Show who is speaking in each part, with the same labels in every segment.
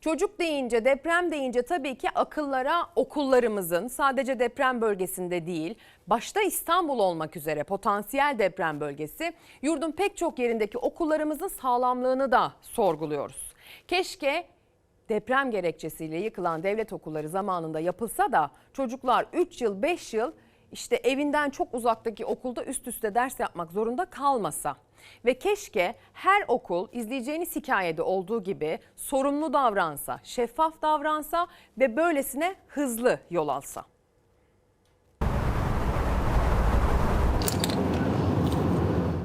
Speaker 1: Çocuk deyince, deprem deyince tabii ki akıllara okullarımızın sadece deprem bölgesinde değil, başta İstanbul olmak üzere potansiyel deprem bölgesi, yurdun pek çok yerindeki okullarımızın sağlamlığını da sorguluyoruz. Keşke deprem gerekçesiyle yıkılan devlet okulları zamanında yapılsa da çocuklar 3 yıl 5 yıl işte evinden çok uzaktaki okulda üst üste ders yapmak zorunda kalmasa. Ve keşke her okul izleyeceğiniz hikayede olduğu gibi sorumlu davransa, şeffaf davransa ve böylesine hızlı yol alsa.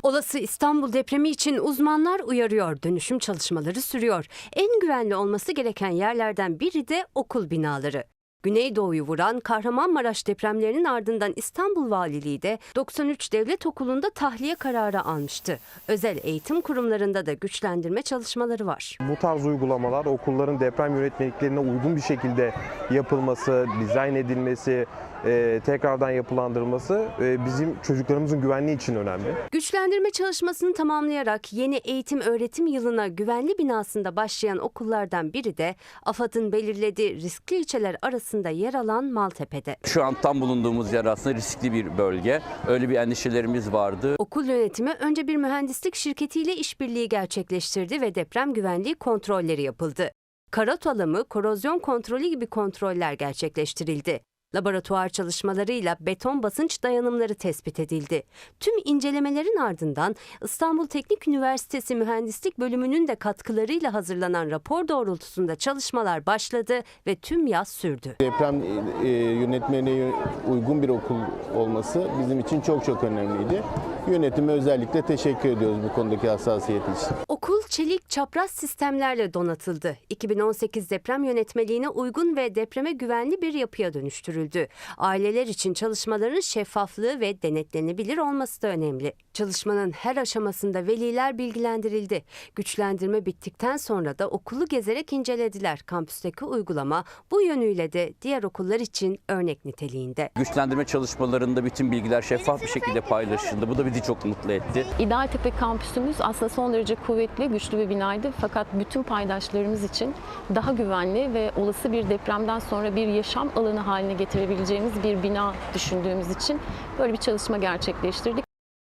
Speaker 2: Olası İstanbul depremi için uzmanlar uyarıyor. Dönüşüm çalışmaları sürüyor. En güvenli olması gereken yerlerden biri de okul binaları. Güneydoğu'yu vuran Kahramanmaraş depremlerinin ardından İstanbul Valiliği de 93 devlet okulunda tahliye kararı almıştı. Özel eğitim kurumlarında da güçlendirme çalışmaları var.
Speaker 3: Bu tarz uygulamalar okulların deprem yönetmeliklerine uygun bir şekilde yapılması, dizayn edilmesi, e, tekrardan yapılandırılması e, bizim çocuklarımızın güvenliği için önemli.
Speaker 2: Güçlendirme çalışmasını tamamlayarak yeni eğitim öğretim yılına güvenli binasında başlayan okullardan biri de AFAD'ın belirlediği riskli ilçeler arasında yer alan Maltepe'de.
Speaker 4: Şu an tam bulunduğumuz yer aslında riskli bir bölge. Öyle bir endişelerimiz vardı.
Speaker 2: Okul yönetimi önce bir mühendislik şirketiyle işbirliği gerçekleştirdi ve deprem güvenliği kontrolleri yapıldı. Karot alımı, korozyon kontrolü gibi kontroller gerçekleştirildi. Laboratuvar çalışmalarıyla beton basınç dayanımları tespit edildi. Tüm incelemelerin ardından İstanbul Teknik Üniversitesi Mühendislik Bölümünün de katkılarıyla hazırlanan rapor doğrultusunda çalışmalar başladı ve tüm yaz sürdü.
Speaker 5: Deprem e, yönetmeliğine uygun bir okul olması bizim için çok çok önemliydi. Yönetime özellikle teşekkür ediyoruz bu konudaki hassasiyet için.
Speaker 2: Okul çelik çapraz sistemlerle donatıldı. 2018 deprem yönetmeliğine uygun ve depreme güvenli bir yapıya dönüştürüldü. Aileler için çalışmaların şeffaflığı ve denetlenebilir olması da önemli. Çalışmanın her aşamasında veliler bilgilendirildi. Güçlendirme bittikten sonra da okulu gezerek incelediler. Kampüsteki uygulama bu yönüyle de diğer okullar için örnek niteliğinde.
Speaker 4: Güçlendirme çalışmalarında bütün bilgiler şeffaf bir şekilde paylaşıldı. Bu da bizi çok mutlu etti.
Speaker 6: İdealtepe kampüsümüz aslında son derece kuvvetli, güçlü bir binaydı. Fakat bütün paydaşlarımız için daha güvenli ve olası bir depremden sonra bir yaşam alanı haline getirebileceğimiz bir bina düşündüğümüz için böyle bir çalışma gerçekleştirdik.